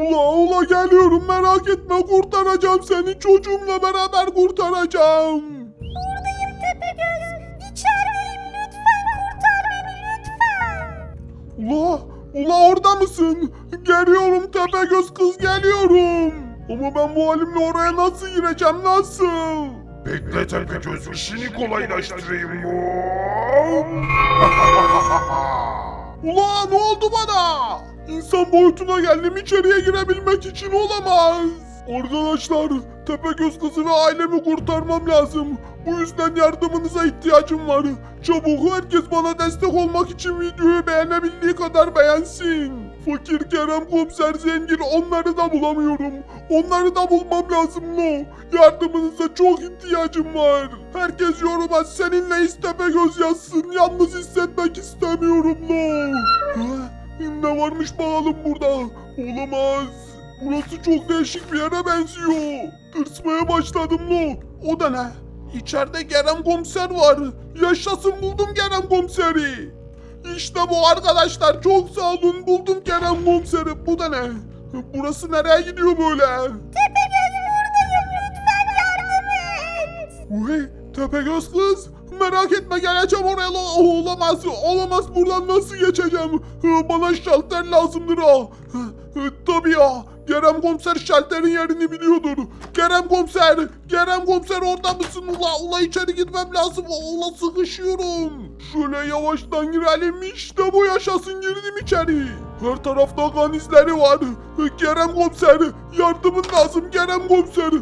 Ula ula geliyorum merak etme kurtaracağım seni çocuğumla beraber kurtaracağım. Buradayım Tepegöz. İçerideyim lütfen kurtar beni lütfen. Ula ula orada mısın? Geliyorum Tepegöz kız geliyorum. Ama ben bu halimle oraya nasıl gireceğim nasıl? Bekle Tepegöz işini kolaylaştırayım. Ula ne oldu bana? İnsan boyutuna geldim içeriye girebilmek için olamaz. Arkadaşlar Tepegöz kızı ve ailemi kurtarmam lazım. Bu yüzden yardımınıza ihtiyacım var. Çabuk herkes bana destek olmak için videoyu beğenebildiği kadar beğensin. Fakir Kerem komiser zengin onları da bulamıyorum. Onları da bulmam lazım no. Yardımınıza çok ihtiyacım var. Herkes yoruma seninle Tepegöz yazsın. Yalnız hissetmek istemiyorum no. Ne varmış bakalım burada? Olamaz. Burası çok değişik bir yere benziyor. Tırsmaya başladım lo. O da ne? İçeride Kerem komiser var. Yaşasın buldum Kerem komiseri. İşte bu arkadaşlar. Çok sağ olun buldum Kerem komiseri. Bu da ne? Burası nereye gidiyor böyle? Tepegöz buradayım lütfen yardım et. Uy, Tepegöz kız. Merak etme geleceğim oraya. la- Olamaz, olamaz. Buradan nasıl geçeceğim? Bana şalter lazımdır o. Hı, Tabii ya. Kerem komiser şalterin yerini biliyordur. Kerem komiser, Kerem komiser orada mısın? Ula, ula içeri girmem lazım. Ula sıkışıyorum. Şöyle yavaştan girelim. İşte bu yaşasın girdim içeri. Her tarafta kan izleri var. Kerem komiser, yardımın lazım Kerem komiser.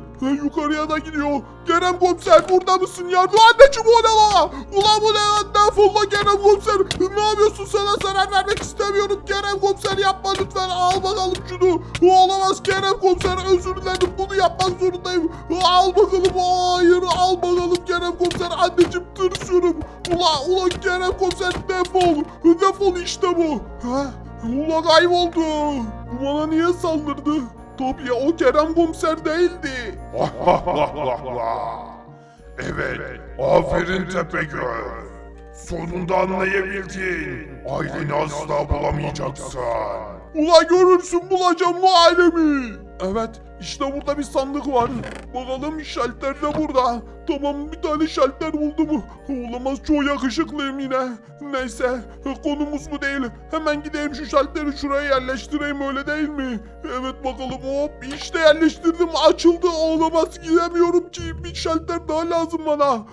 Yukarıya da gidiyor. Kerem komiser burada mısın? Yardım anneciğim o ne la? Ulan bu ne lan? Defol la Kerem komiser. Ne yapıyorsun sana zarar vermek istemiyorum. Kerem komiser yapma lütfen. Al bakalım şunu. Olamaz Kerem komiser özür dilerim. Bunu yapmak zorundayım. Al bakalım. Hayır al bakalım Kerem komiser. Anneciğim tırsıyorum. Ula ula Kerem komiser defol. Defol işte bu. Ha? Ula kayboldu. Bu bana niye saldırdı? Tabii o Kerem komiser değildi. evet, aferin Tepegöz. Sonunda anlayabildin. Aileni asla bulamayacaksın. Ula görürsün bulacağım bu ailemi. Evet işte burada bir sandık var. Bakalım şalter de burada. Tamam bir tane şalter buldum. Olamaz çok yakışıklıyım yine. Neyse konumuz bu değil. Hemen gideyim şu şalteri şuraya yerleştireyim öyle değil mi? Evet bakalım hop işte yerleştirdim açıldı. Olamaz gidemiyorum ki bir şalter daha lazım bana.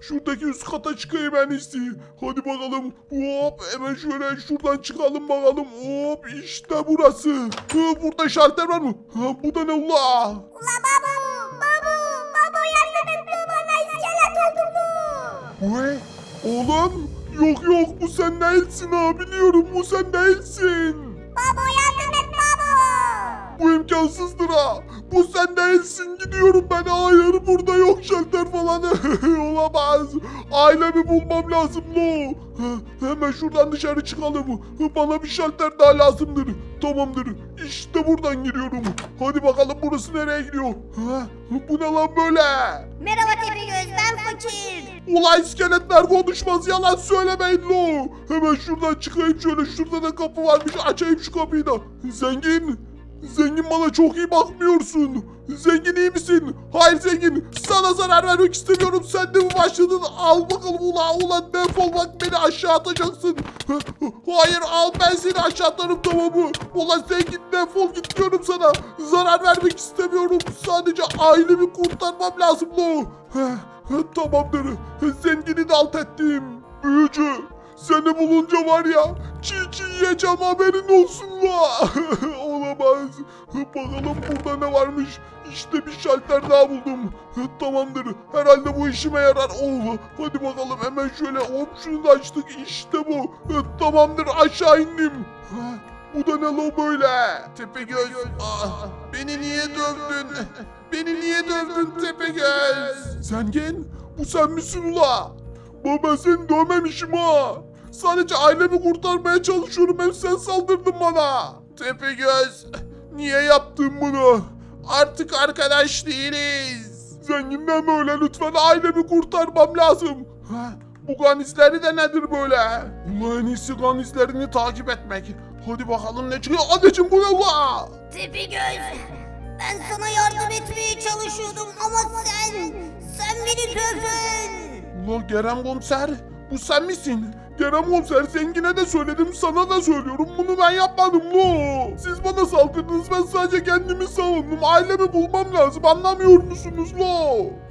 Şuradaki üst kata çıkayım en iyisi. Hadi bakalım hop hemen şöyle şuradan çıkalım bakalım. Hop işte burası. Burada şalter var mı? Ha, bu da ne ula? Ula babu babu babu yardım et bu bana iskelet oldu bu. Uy, oğlum yok yok bu sen değilsin ha biliyorum bu sen değilsin. Babu yardım et babu. Bu imkansızdır ha. Bu sen değilsin gidiyorum ben hayır burada yok şalter falan olamaz. Ailemi bulmam lazım no. Hemen şuradan dışarı çıkalım. Bana bir şalter daha lazımdır. Tamamdır. İşte buradan giriyorum. Hadi bakalım burası nereye gidiyor? Ha, Bu ne lan böyle? Merhaba Tepegöz ben fakir. Ulan iskeletler konuşmaz yalan söylemeyin lo. Hemen şuradan çıkayım şöyle şurada da kapı varmış açayım şu kapıyı da. Zengin. Zengin bana çok iyi bakmıyorsun. Zengin iyi misin? Hayır zengin. Sana zarar vermek istemiyorum. Sen de mi başladın? Al bakalım ula ula defol bak beni aşağı atacaksın. Hayır al ben seni aşağı atarım tamam mı? Ulan zengin defol git diyorum sana. Zarar vermek istemiyorum. Sadece ailemi kurtarmam lazım lo. Tamamdır. Zengini de alt ettim. Büyücü. Seni bulunca var ya çiğ çiğ yiyeceğim haberin olsun la. Olamaz. Bakalım burada ne varmış. İşte bir şalter daha buldum. Tamamdır. Herhalde bu işime yarar. Oh, hadi bakalım hemen şöyle hop da açtık. İşte bu. Tamamdır aşağı indim. Bu da ne lo böyle? Tepegöz. Ah, beni niye dövdün? Beni niye dövdün Tepegöz? Zengin bu sen misin ula? Baba seni dövmemişim ha. Sadece ailemi kurtarmaya çalışıyorum hem sen saldırdın bana. Tepegöz niye yaptın bunu? Artık arkadaş değiliz. Zenginden böyle lütfen ailemi kurtarmam lazım. Ha, Bu kan izleri de nedir böyle? Ula en iyisi kan izlerini takip etmek. Hadi bakalım ne çıkıyor. Anneciğim bu ne ula? Tepegöz. Ben sana yardım etmeye çalışıyordum ama sen, sen beni dövdün. Ula Kerem komiser bu sen misin? Kerem komiser zengine de söyledim sana da söylüyorum bunu ben yapmadım lo. Siz bana saldırdınız ben sadece kendimi savundum. Ailemi bulmam lazım anlamıyor musunuz lo?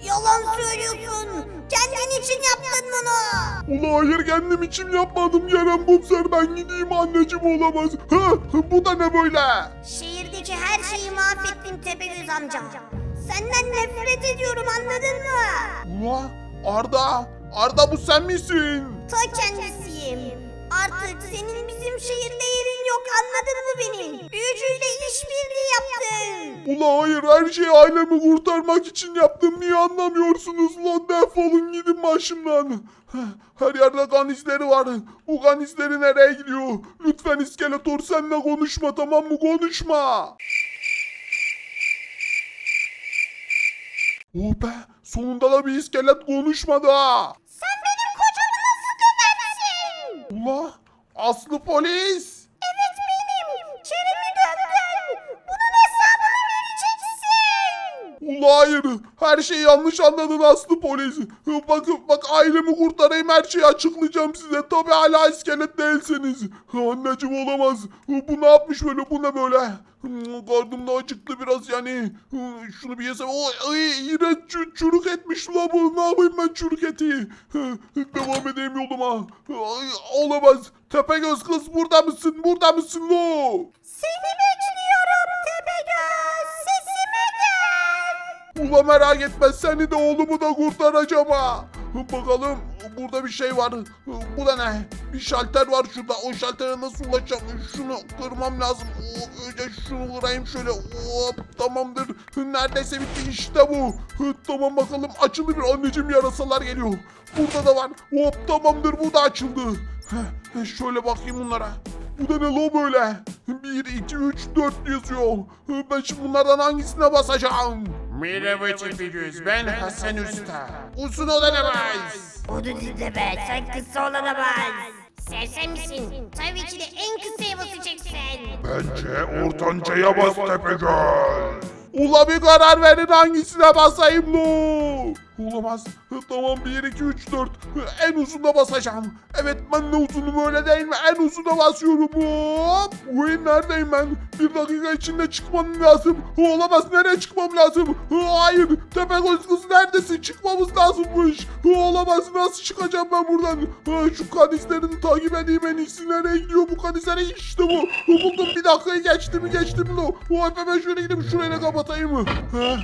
Yalan söylüyorsun. Kendin için yaptın bunu. Ula hayır kendim için yapmadım Kerem komiser ben gideyim anneciğim olamaz. Ha, bu da ne böyle? Şehirdeki her şeyi mahvettin Tepegöz amca. Senden nefret ediyorum anladın mı? Ula Arda Arda bu sen misin? Ta kendisiyim. Artık senin bizim şehirde yerin yok anladın mı beni? Büyücüyle işbirliği yaptın. Ula hayır her şeyi ailemi kurtarmak için yaptım niye anlamıyorsunuz lan defolun gidin başımdan. Her yerde kan izleri var. Bu kan izleri nereye gidiyor? Lütfen iskeletor senle konuşma tamam mı konuşma. Oh be sonunda da bir iskelet konuşmadı ha. Ula Aslı polis. Hayır. Her şeyi yanlış anladın Aslı polis. Bakın bak ailemi kurtarayım her şeyi açıklayacağım size. Tabi hala iskelet değilsiniz. Anneciğim olamaz. Bu ne yapmış böyle bu ne böyle? Hmm, Karnım da acıktı biraz yani. Şunu bir yesem. Ay, çü- çürük etmiş la bu. Ne yapayım ben çürük eti? Devam edeyim yoluma. Ay, olamaz. Tepegöz kız burada mısın? Burada mısın lo? Seni bekliyorum Ula merak etme seni de oğlumu da kurtaracağım ha. Bakalım burada bir şey var. Bu da ne? Bir şalter var şurada. O şaltere nasıl ulaşacağım? Şunu kırmam lazım. Önce şunu kırayım şöyle. Hop tamamdır. Neredeyse bitti işte bu. Tamam bakalım açıldı bir anneciğim yarasalar geliyor. Burada da var. Hop tamamdır bu da açıldı. Heh, Şöyle bakayım bunlara. Bu da ne lo böyle? 1, 2, 3, 4 yazıyor. Ben şimdi bunlardan hangisine basacağım? Merhaba Tepegöz, ben Hasan Usta. Uzun o da ne baz? O düdüde be sen kısa olana bas. Sersem misin? Tabii ki de en kısaya basacaksın. Bence ortancaya bas Tepegöz. Ula bir karar verin hangisine basayım lo? Olamaz. Tamam 1, 2, 3, 4. En uzuna basacağım. Evet ben de uzunum öyle değil mi? En uzuna basıyorum. Hop. Uy neredeyim ben? Bir dakika içinde çıkmam lazım. Olamaz nereye çıkmam lazım? Hayır. Tepegöz kız neredesin? Çıkmamız lazımmış. Olamaz nasıl çıkacağım ben buradan? Şu kanizlerini takip edeyim en iyisi. Nereye gidiyor bu kanizlere? İşte bu. Buldum bir dakikayı geçti mi geçti mi? Hop hemen şöyle gidip şurayı da kapatayım mı? Ha,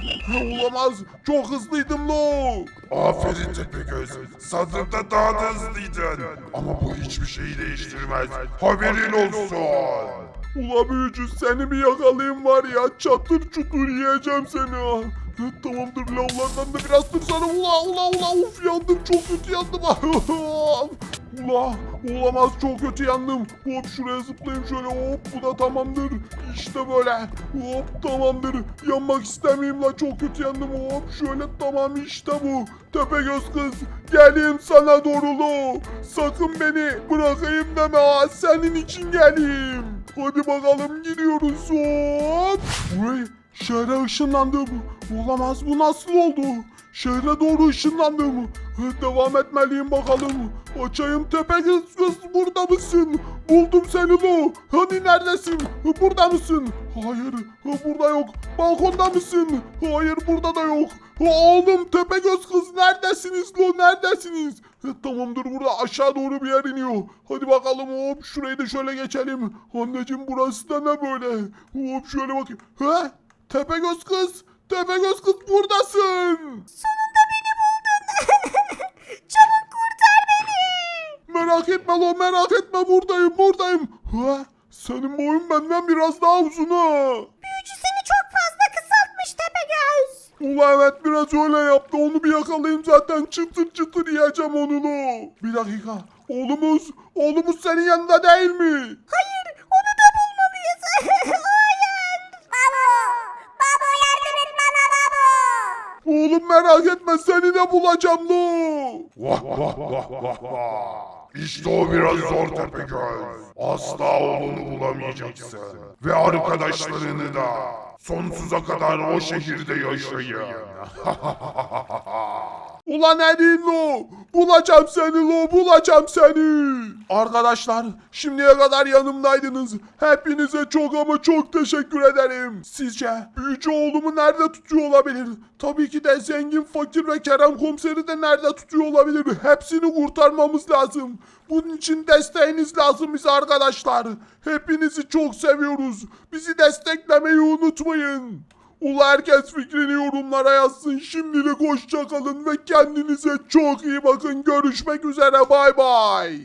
olamaz. Çok hızlıydım lo. Aferin Tepegöz. Sandığımda daha da hızlıydın. Ama bu hiçbir şeyi değiştirmez. Haberin olsun. Ula büyücü seni bir yakalayayım var ya çatır çutur yiyeceğim seni ha. Tamamdır lavlardan da biraz tırsana ula ula ula uf yandım çok kötü yandım. ula olamaz çok kötü yandım. Hop şuraya zıplayayım şöyle hop bu da tamamdır. İşte böyle hop tamamdır. Yanmak istemeyeyim la çok kötü yandım hop şöyle tamam işte bu. Tepegöz kız geleyim sana doğru lo. Sakın beni bırakayım deme ha senin için geleyim. Hadi bakalım gidiyoruz hop. Uy şehre ışınlandım. Olamaz bu nasıl oldu? Şehre doğru ışınlandım. Ha, Devam etmeliyim bakalım. Açayım tepe kız, burada mısın? Buldum seni lo. Hani neredesin? Burada mısın? Hayır ha, burada yok. Balkonda mısın? Hayır burada da yok. Oğlum tepe göz kız neredesiniz lo neredesiniz? Tamamdır burada aşağı doğru bir yer iniyor. Hadi bakalım hop şurayı da şöyle geçelim. Anneciğim burası da ne böyle? Hop şöyle bakayım. Ha? Tepegöz kız. Tepegöz kız buradasın. Sonunda beni buldun. Çabuk kurtar beni. Merak etme lo merak etme buradayım buradayım. Ha? Senin boyun benden biraz daha uzun ha. Büyücü seni çok fazla kısaltmış Tepegöz. Ula evet biraz öyle yaptı onu bir yakalayayım zaten çıtır çıtır yiyeceğim onu lo. Bir dakika oğlumuz oğlumuz senin yanında değil mi? Hayır onu da bulmalıyız. Oğlum merak etme seni de bulacağım lo. Vah vah vah vah vah. İşte o biraz zor Tepegöz. Asla oğlunu bulamayacaksın. Ve arkadaşlarını da. Sonsuza kadar o şehirde yaşayın. Ulan Edin lo. Bulacağım seni lo bulacağım seni. Arkadaşlar şimdiye kadar yanımdaydınız. Hepinize çok ama çok teşekkür ederim. Sizce büyücü oğlumu nerede tutuyor olabilir? Tabii ki de zengin fakir ve Kerem komiseri de nerede tutuyor olabilir? Hepsini kurtarmamız lazım. Bunun için desteğiniz lazım bize arkadaşlar. Hepinizi çok seviyoruz. Bizi desteklemeyi unutmayın. Ula herkes fikrini yorumlara yazsın. Şimdilik hoşçakalın ve kendinize çok iyi bakın. Görüşmek üzere bay bay.